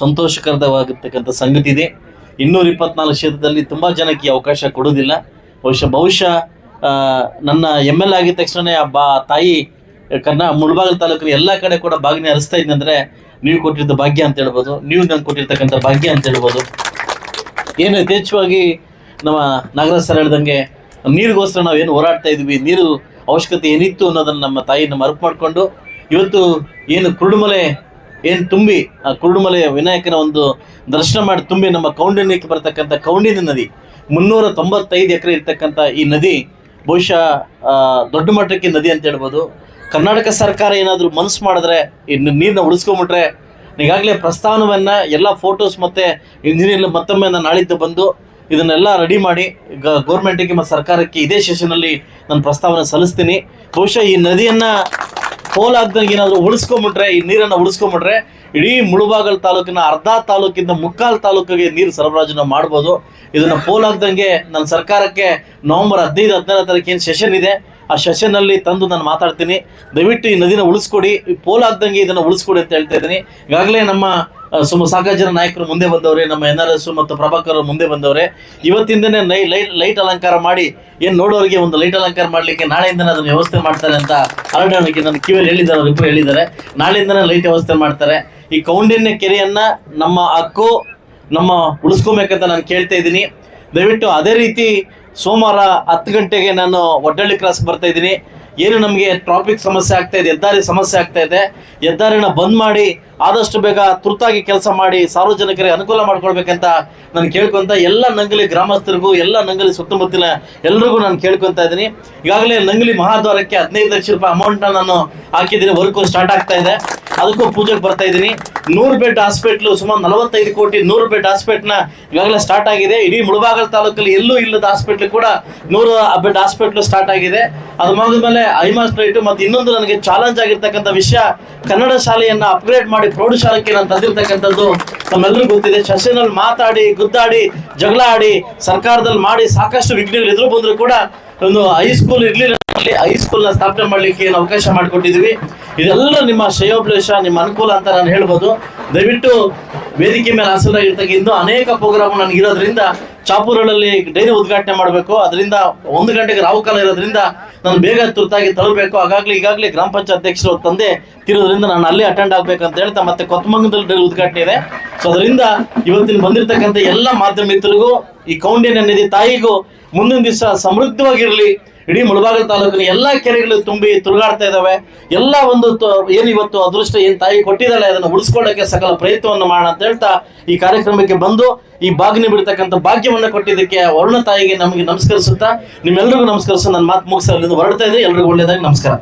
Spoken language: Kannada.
ಸಂತೋಷಕರವಾಗಿರ್ತಕ್ಕಂಥ ಸಂಗತಿ ಇದೆ. ಇನ್ನೂರ ಇಪ್ಪತ್ನಾಲ್ಕು ಕ್ಷೇತ್ರದಲ್ಲಿ ತುಂಬ ಜನಕ್ಕೆ ಅವಕಾಶ ಕೊಡೋದಿಲ್ಲ ಬಹುಶಃ ಬಹುಶಃ ನನ್ನ ಎಂ ಎಲ್ ಆಗಿದ ತಕ್ಷಣ ಬಾ ತಾಯಿ ಕನ್ನ ಮುಳಬಾಗಿಲು ತಾಲೂಕಿನ ಎಲ್ಲ ಕಡೆ ಕೂಡ ಬಾಗಿನ ಹರಿಸ್ತಾ ಇದ್ದೀನಿ ಅಂದರೆ ನೀವು ಕೊಟ್ಟಿದ್ದ ಭಾಗ್ಯ ಅಂತ ಹೇಳ್ಬೋದು, ನೀವು ನಂಗೆ ಕೊಟ್ಟಿರ್ತಕ್ಕಂಥ ಭಾಗ್ಯ ಅಂತ ಹೇಳ್ಬೋದು. ಏನು ಯಥೇಚ್ಛವಾಗಿ ನಮ್ಮ ನಾಗರಾಜ್ ಸರ್ ಹೇಳ್ದಂಗೆ ನೀರಿಗೋಸ್ಕರ ಏನು ಹೋರಾಡ್ತಾ ಇದ್ವಿ, ನೀರು ಅವಶ್ಯಕತೆ ಏನಿತ್ತು ಅನ್ನೋದನ್ನು ನಮ್ಮ ತಾಯಿನ ಮರಪು ಮಾಡಿಕೊಂಡು ಇವತ್ತು ಏನು ಕುರುಡುಮಲೆ ಏನು ತುಂಬಿ, ಆ ಕುರುಡುಮಲೆಯ ವಿನಾಯಕನ ಒಂದು ದರ್ಶನ ಮಾಡಿ ತುಂಬಿ ನಮ್ಮ ಕೌಂಡಿನ್ಯಕ್ಕೆ ಬರತಕ್ಕಂಥ ಕೌಂಡಿನ ನದಿ. ಮುನ್ನೂರ ತೊಂಬತ್ತೈದು ಎಕರೆ ಇರ್ತಕ್ಕಂಥ ಈ ನದಿ ಬಹುಶಃ ದೊಡ್ಡ ಮಟ್ಟಕ್ಕೆ ನದಿ ಅಂತ ಹೇಳ್ಬೋದು. ಕರ್ನಾಟಕ ಸರ್ಕಾರ ಏನಾದರೂ ಮನಸ್ಸು ಮಾಡಿದ್ರೆ, ಈ ನೀರನ್ನ ಉಳಿಸ್ಕೊಂಬಿಟ್ರೆ, ಈಗಾಗಲೇ ಪ್ರಸ್ತಾವನವನ್ನು ಎಲ್ಲ ಫೋಟೋಸ್ ಮತ್ತು ಇಂಜಿನಿಯರ್ ಮತ್ತೊಮ್ಮೆ ನಾನು ನಾಳಿದ್ದು ಬಂದು ಇದನ್ನೆಲ್ಲ ರೆಡಿ ಮಾಡಿ ಗ ಗೌರ್ಮೆಂಟಿಗೆ ಮತ್ತು ಸರ್ಕಾರಕ್ಕೆ ಇದೇ ಸೆಷನಲ್ಲಿ ನಾನು ಪ್ರಸ್ತಾವನೆ ಸಲ್ಲಿಸ್ತೀನಿ. ಬಹುಶಃ ಈ ನದಿಯನ್ನು ಪೋಲಾಗ್ದಂಗೆ ಏನಾದರೂ ಉಳಿಸ್ಕೊಂಬಿಟ್ರೆ, ಈ ನೀರನ್ನು ಉಳಿಸ್ಕೊಂಬಿಟ್ರೆ, ಇಡೀ ಮುಳುಬಾಗಲ್ ತಾಲೂಕಿನ ಅರ್ಧ ತಾಲೂಕಿಂದ ಮುಕ್ಕಾಲು ತಾಲೂಕಿಗೆ ನೀರು ಸರಬರಾಜನ್ನ ಮಾಡ್ಬೋದು. ಇದನ್ನು ಪೋಲಾಗ್ದಂಗೆ ನನ್ನ ಸರ್ಕಾರಕ್ಕೆ ನವೆಂಬರ್ ಹದಿನೈದು ಹದಿನಾರು ತಾರೀಕು ಏನು ಸೆಷನ್ ಇದೆ. ಆ ಸೆಷನ್ನಲ್ಲಿ ತಂದು ನಾನು ಮಾತಾಡ್ತೀನಿ. ದಯವಿಟ್ಟು ಈ ನದಿನ ಉಳಿಸ್ಕೊಡಿ. ಪೋಲಾಗ್ದಂಗೆ ಇದನ್ನು ಉಳಿಸ್ಕೊಡಿ ಅಂತ ಹೇಳ್ತಾ ಇದ್ದೀನಿ. ಈಗಾಗಲೇ ನಮ್ಮ ಸುಮ್ಮ ಸುಮ ಸಾಕಷ್ಟು ಜನ ನಾಯಕರು ಮುಂದೆ ಬಂದವರೇ, ನಮ್ಮ ಎನ್ ಆರ್ ಎಸ್ ಮತ್ತು ಪ್ರಭಾಕರ್ ಮುಂದೆ ಬಂದವರೇ. ಇವತ್ತಿಂದನೇ ನೈ ಲೈಟ್ ಲೈಟ್ ಅಲಂಕಾರ ಮಾಡಿ, ಏನು ನೋಡೋರಿಗೆ ಒಂದು ಲೈಟ್ ಅಲಂಕಾರ ಮಾಡಲಿಕ್ಕೆ ನಾಳೆಯಿಂದನೇ ಅದನ್ನು ವ್ಯವಸ್ಥೆ ಮಾಡ್ತಾರೆ ಅಂತ ಹರಡಣಿಗೆ ನನ್ನ ಕಿವಿಯಲ್ಲಿ ಹೇಳಿದ್ದಾರೆ ಅವರಿಬ್ಬರು ಹೇಳಿದ್ದಾರೆ. ನಾಳೆಯಿಂದನೇ ಲೈಟ್ ವ್ಯವಸ್ಥೆ ಮಾಡ್ತಾರೆ. ಈ ಕೌಂಡಿನ್ಯ ಕೆರೆಯನ್ನು ನಮ್ಮ ಹಕ್ಕು, ನಮ್ಮ ಉಳಿಸ್ಕೊಬೇಕಂತ ನಾನು ಕೇಳ್ತಾ ಇದ್ದೀನಿ. ದಯವಿಟ್ಟು ಅದೇ ರೀತಿ ಸೋಮವಾರ ಹತ್ತು ಗಂಟೆಗೆ ನಾನು ಒಡ್ಡಳ್ಳಿ ಕ್ರಾಸ್ ಬರ್ತಾ ಇದ್ದೀನಿ. ಏನು ನಮಗೆ ಟ್ರಾಫಿಕ್ ಸಮಸ್ಯೆ ಆಗ್ತಾ ಇದೆ, ಹೆದ್ದಾರಿ ಸಮಸ್ಯೆ ಆಗ್ತಾ ಇದೆ, ಹೆದ್ದಾರಿನ ಬಂದ್ ಮಾಡಿ, ಆದಷ್ಟು ಬೇಗ ತುರ್ತಾಗಿ ಕೆಲಸ ಮಾಡಿ, ಸಾರ್ವಜನಿಕರಿಗೆ ಅನುಕೂಲ ಮಾಡ್ಕೊಳ್ಬೇಕಂತ ನಾನು ಕೇಳ್ಕೊಂತ ಎಲ್ಲ ನಂಗಲಿ ಗ್ರಾಮಸ್ಥರಿಗೂ, ಎಲ್ಲ ನಂಗಲಿ ಸುತ್ತಮುತ್ತಲಿನ ಎಲ್ರಿಗೂ ನಾನು ಕೇಳ್ಕೊಂತ ಇದ್ದೀನಿ. ಈಗಾಗಲೇ ನಂಗಲಿ ಮಹಾದ್ವಾರಕ್ಕೆ ಹದಿನೈದು ಲಕ್ಷ ರೂಪಾಯಿ ಅಮೌಂಟ್ನ ನಾನು ಹಾಕಿದ್ದೀನಿ. ವರ್ಕು ಸ್ಟಾರ್ಟ್ ಆಗ್ತಾ ಇದೆ. ಅದಕ್ಕೂ ಪೂಜೆಗೆ ಬರ್ತಾ ಇದ್ದೀನಿ. ನೂರು ಬೆಡ್ ಹಾಸ್ಪಿಟ್ಲು, ಸುಮಾರು ನಲವತ್ತೈದು ಕೋಟಿ ನೂರು ಬೆಡ್ ಹಾಸ್ಪಿಟ್ಲ್ನ ಈಗಾಗಲೇ ಸ್ಟಾರ್ಟ್ ಆಗಿದೆ. ಇಡೀ ಮುಳಬಾಗಲ್ ತಾಲೂಕಲ್ಲಿ ಎಲ್ಲೂ ಇಲ್ಲದ ಹಾಸ್ಪಿಟ್ಲ್ ಕೂಡ ನೂರು ಬೆಡ್ ಹಾಸ್ಪಿಟ್ಲು ಸ್ಟಾರ್ಟ್ ಆಗಿದೆ. ಅದು ಮುಗಿದ್ಮೇಲೆ ಐಮಾಸ್ ರೈಟು ಮತ್ತು ಇನ್ನೊಂದು ನನಗೆ ಚಾಲೆಂಜ್ ಆಗಿರ್ತಕ್ಕಂಥ ವಿಷಯ, ಕನ್ನಡ ಶಾಲೆಯನ್ನ ಅಪ್ಗ್ರೇಡ್ ಮಾಡಿ ಪ್ರೌಢಶಾಲೆಗೆ ನಾನು ತಂದಿರ್ತಕ್ಕಂಥದ್ದು ನಮ್ಮೆಲ್ಲರಿಗೂ ಗೊತ್ತಿದೆ. ಸೆಷನಲ್ಲಿ ಮಾತಾಡಿ, ಗುದ್ದಾಡಿ, ಜಗಳ ಆಡಿ, ಸರ್ಕಾರದಲ್ಲಿ ಮಾಡಿ ಸಾಕಷ್ಟು ವಿಘ್ನಗಳು ಎದುರು ಬಂದರೂ ಕೂಡ ಒಂದು ಹೈಸ್ಕೂಲ್ ಇರಲಿಲ್ಲ. ಹೈಸ್ಕೂಲ್ನ ಸ್ಥಾಪನೆ ಮಾಡಲಿಕ್ಕೆ ಏನು ಅವಕಾಶ ಮಾಡಿಕೊಟ್ಟಿದ್ವಿ ಇದೆಲ್ಲ ನಿಮ್ಮ ಶ್ರೇಯೋಪದೇಶ, ನಿಮ್ಮ ಅನುಕೂಲ ಅಂತ ನಾನು ಹೇಳ್ಬೋದು. ದಯವಿಟ್ಟು ವೇದಿಕೆ ಮೇಲೆ ಹಾಸನಾಗಿರ್ತಕ್ಕ ಇನ್ನೂ ಅನೇಕ ಪ್ರೋಗ್ರಾಮ್ ನನಗೆ ಇರೋದ್ರಿಂದ ಚಾಪೂರಲ್ಲಿ ಡೈರಿ ಉದ್ಘಾಟನೆ ಮಾಡಬೇಕು. ಅದರಿಂದ ಒಂದು ಗಂಟೆಗೆ ರಾಹುಕಾಲ ಇರೋದ್ರಿಂದ ನಾನು ಬೇಗ ತುರ್ತಾಗಿ ತಲುಪಬೇಕು. ಹಾಗಾಗ್ಲಿ ಈಗಾಗಲೇ ಗ್ರಾಮ ಪಂಚಾಯತ್ ಅಧ್ಯಕ್ಷರು ತಂದೆ ತಿರೋದ್ರಿಂದ ನಾನು ಅಲ್ಲೇ ಅಟೆಂಡ್ ಆಗ್ಬೇಕಂತ ಹೇಳ್ತಾ ಮತ್ತೆ ಕೊತ್ತಮಂಗದಲ್ಲಿ ಡೈರಿ ಉದ್ಘಾಟನೆ ಇದೆ. ಸೊ ಅದರಿಂದ ಇವತ್ತಿನ ಬಂದಿರತಕ್ಕಂಥ ಎಲ್ಲ ಮಾಧ್ಯಮ ಮಿತ್ರರಿಗೂ, ಈ ಕೌಂಡಿನ ನಿಧಿ ತಾಯಿಗೂ ಮುಂದಿನ ದಿವಸ ಸಮೃದ್ಧವಾಗಿರಲಿ. ಇಡೀ ಮುಳಬಾಗಿಲು ತಾಲೂಕಿನ ಎಲ್ಲ ಕೆರೆಗಳು ತುಂಬಿ ತುರುಗಾಡ್ತಾ ಇದ್ದಾವೆ ಎಲ್ಲ ಒಂದು ಏನಿವತ್ತು ಅದೃಷ್ಟ, ಏನು ತಾಯಿ ಕೊಟ್ಟಿದ್ದಾಳೆ ಅದನ್ನು ಉಳಿಸ್ಕೊಳ್ಳೋಕೆ ಸಕಲ ಪ್ರಯತ್ನವನ್ನು ಮಾಡೋಣ ಅಂತ ಹೇಳ್ತಾ ಈ ಕಾರ್ಯಕ್ರಮಕ್ಕೆ ಬಂದು ಈ ಬಾಗಿನ ಬಿಡ್ತಕ್ಕಂಥ ಭಾಗ್ಯವನ್ನು ಕೊಟ್ಟಿದ್ದಕ್ಕೆ ವರುಣ ತಾಯಿಗೆ ನಮಗೆ ನಮಸ್ಕರಿಸುತ್ತಾ ನಿಮ್ಮೆಲ್ಲರಿಗೂ ನಮಸ್ಕರಿಸು. ನನ್ನ ಮಾತು ಮುಗಿಸಲಿಂದ ಹೊರಡ್ತಾ ಇದೆ ಎಲ್ರಿಗೂ ಒಳ್ಳೆಯದಾಗಿ ನಮಸ್ಕಾರ.